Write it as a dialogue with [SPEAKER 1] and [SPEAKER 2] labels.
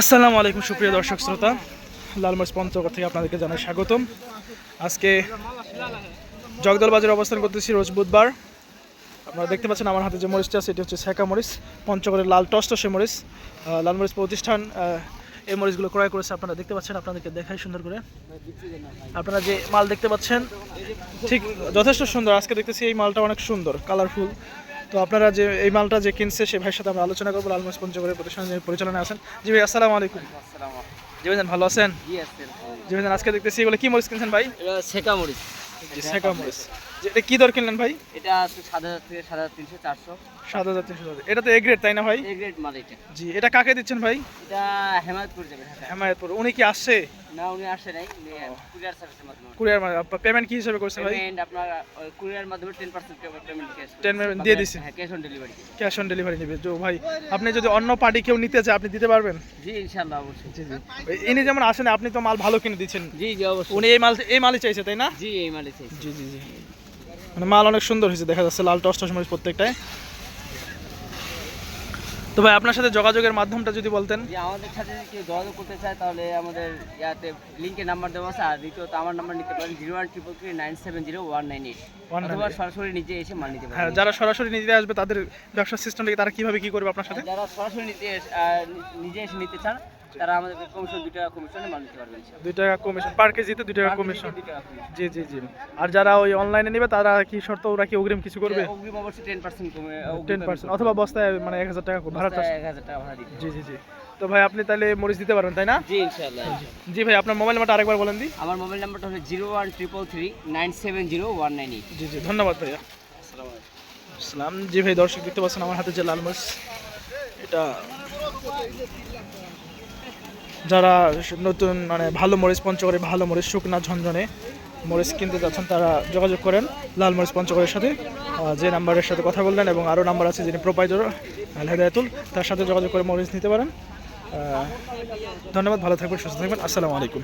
[SPEAKER 1] আসসালামু আলাইকুম সুপ্রিয় দর্শক শ্রোতা। লালমার্স পঞ্চগড় থেকে আপনাদেরকে জানাই স্বাগতম। আজকে জগদল বাজারে অবস্থান করতেছি রোজ বুধবার। আপনারা দেখতে পাচ্ছেন আমার হাতে যে মরিচটা আছে এটি হচ্ছে শেখা মরিচ পঞ্চগড়ের লাল টসটসে মরিচ। আহ, লাল মরিচ প্রতিষ্ঠান এই মরিচগুলো ক্রয় করেছে আপনারা দেখতে পাচ্ছেন আপনাদেরকে দেখাই সুন্দর করে। আপনারা যে মাল দেখতে পাচ্ছেন ঠিক যথেষ্ট সুন্দর। আজকে দেখতেছি এই মালটা অনেক সুন্দর কালারফুল তো আপনারা যে এই মালটা যে কিনছে সে ভাইয়ের সাথে আমরা আলোচনা করব। লালমাস পঞ্চগড়ের প্রতিষ্ঠান যিনি পরিচালনায় আছেন। জি ভাই আসসালামু আলাইকুম। জি ভাইজান ভালো আছেন? জি ভাইজান আজকে দেখতেছি এগুলো কি মরিচ কিনছেন ভাই?
[SPEAKER 2] শেখা মরিচ।
[SPEAKER 1] জি মরিচ। এটা কি দর কিনলেন ভাই?
[SPEAKER 2] এটা সাত হাজার থেকে সাত হাজার তিনশো চারশো।
[SPEAKER 1] সাত হাজার তিনশো এটা তো এ গ্রেড তাই না ভাই?
[SPEAKER 2] এ গ্রেড মাল এটা।
[SPEAKER 1] জি এটা কাকে দিচ্ছেন ভাই?
[SPEAKER 2] এটা হেমায়তপুর যাবে
[SPEAKER 1] হেমায়তপুর। উনি কি আসছে?
[SPEAKER 2] না উনি আসে নাই কুরিয়ার সার্ভিসের মাধ্যমে
[SPEAKER 1] কুরিয়ার পেমেন্ট কি হিসেবে করছে ভাই?
[SPEAKER 2] পেমেন্ট আপনার কুরিয়ার মাধ্যমে টেন পার্সেন্ট পেমেন্ট ক্যাশ
[SPEAKER 1] 10% দিয়ে দিছে।
[SPEAKER 2] হ্যাঁ cash on delivery
[SPEAKER 1] cash on delivery নেবে। তো ভাই আপনি যদি অন্য পার্টি কেউ নিতে চায় আপনি দিতে পারবেন?
[SPEAKER 2] জি ইনশাআল্লাহ অবশ্যই।
[SPEAKER 1] জি জি। ইনি যেমন আসেন আপনি তো মাল ভালো কিনে দিচ্ছেন।
[SPEAKER 2] জি জি অবশ্যই।
[SPEAKER 1] উনি এই মাল এই মালই চাইছে তাই না?
[SPEAKER 2] জি এই মালই চাই
[SPEAKER 1] জি জি জি। মানে মাল অনেক সুন্দর হয়েছে দেখা যাচ্ছে লাল টস টস মরিচ প্রত্যেকটাই তো ভাই আপনার সাথে যোগাযোগের মাধ্যমটা যদি বলতেন।
[SPEAKER 2] যে আমাদের সাথে যদি কেউ যোগাযোগ করতে চায় তাহলে আমাদের ইয়াতে লিঙ্কে নাম্বার দেওয়া আছে। আর দ্বিতীয়ত আমার নাম্বার নিতে পারেন zero one triple three nine seven zero one nine eight. অথবা সরাসরি নিজে এসে মাল নিতে
[SPEAKER 1] হ্যাঁ
[SPEAKER 2] পারেন
[SPEAKER 1] যারা সরাসরি নিজে আসবে তাদের ব্যবসার সিস্টেমটাকে তারা কীভাবে কি করবে আপনার সাথে?
[SPEAKER 2] যারা সরাসরি নিতে এস- আহ, নিজে এসে নিতে চান তারা আমাদের কমিশন দুই টাকা কমিশনে মাল নিতে পারবেন। ইনশাআল্লাহ।
[SPEAKER 1] দুই টাকা কমিশন পার কেজিতে দুই টাকা কমিশন। জি জি জি। আর যারা ওই অনলাইনে নেবে তারা কি শর্ত ওরা কি অগ্রিম কিছু করবে?
[SPEAKER 2] অগ্রিম অবশ্যই টেন পার্সেন্ট কমে
[SPEAKER 1] টেন পার্সেন্ট অথবা বস্তায় মানে এক হাজার টাকা ভাড়া চার্জ
[SPEAKER 2] এক হাজার টাকা ভাড়া দিতে
[SPEAKER 1] জি জি জি। তো ভাই আপনি তাহলে মরিচ দিতে পারবেন তাই না?
[SPEAKER 2] জি ইনশাআল্লাহ
[SPEAKER 1] জি। ভাই আপনার মোবাইল নাম্বারটা আরেকবার বলেন দি।
[SPEAKER 2] আমার মোবাইল নাম্বারটা হলো zero one triple three nine seven zero one nine eight.
[SPEAKER 1] জি জি ধন্যবাদ ভাইয়া। আসসালাম। জি ভাই দর্শক দেখতে পাচ্ছেন আমার হাতে যে লাল মরিচ এটা যারা নতুন মানে ভালো মরিচ পঞ্চগড়ে ভালো মরিচ, শুকনা ঝনঝনে মরিচ কিনতে যাচ্ছেন, তারা যোগাযোগ করেন লাল মরিচ পঞ্চগড়ের সাথে। যে নাম্বারের সাথে কথা বললেন এবং আরও নাম্বার আছে যিনি প্রোপাইজর হেদায়তুল, তার সাথে যোগাযোগ করে মরিচ নিতে পারেন। ধন্যবাদ, ভালো থাকবেন, সুস্থ থাকবেন। আসসালামু আলাইকুম।